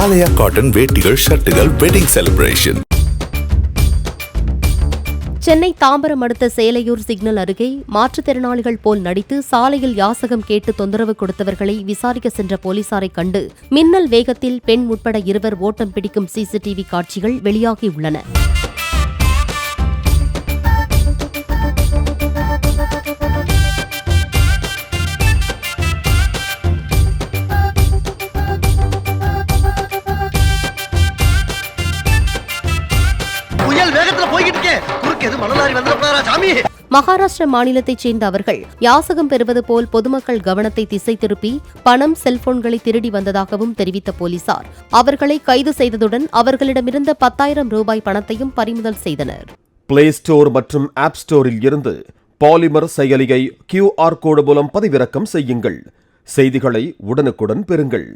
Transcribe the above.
ஆலயா cotton வேட்டிகள் ஷர்ட்டுகள் wedding celebration Chennai Tambaram அடுத்த சேலையூர் சிக்னல் அருகே மாற்றுத்திறனாளிகள் போல் நடித்து சாலையில் யாசகம் கேட்டு தொந்தரவு கொடுத்தவர்களை விசாரிக்க சென்ற போலீசாரை கண்டு மின்னல் வேகத்தில் பெண் உட்பட இருவர் ஓட்டம் பிடிக்கும் சிசிடிவி காட்சிகள் வெளியாகியுள்ளன. புயல் வேகத்துல போய்கிட்டு இருக்கேன் குறுக்கு எது மணலாரி வந்துடப்படாரா சாமி? மகாராஷ்டிர மாநிலத்தைச் சேர்ந்த அவர்கள் யாசகம் பெறுவது போல் பொதுமக்கள் கவனத்தை திசை திருப்பி பணம் செல்போன்களை திருடி வந்ததாகவும் தெரிவித்த போலீசார். அவர்களை கைது செய்ததுடன் அவர்களிடமிருந்த பத்தாயிரம் ரூபாய் பணத்தையும் பறிமுதல் செய்தனர். பிளே ஸ்டோர் மற்றும் ஆப் ஸ்டோரில் இருந்து பாலிமர் செயலியை கியூஆர் கோடு மூலம் பதிவிறக்கம் செய்யுங்கள். செய்திகளை உடனுக்குடன் பெறுங்கள்.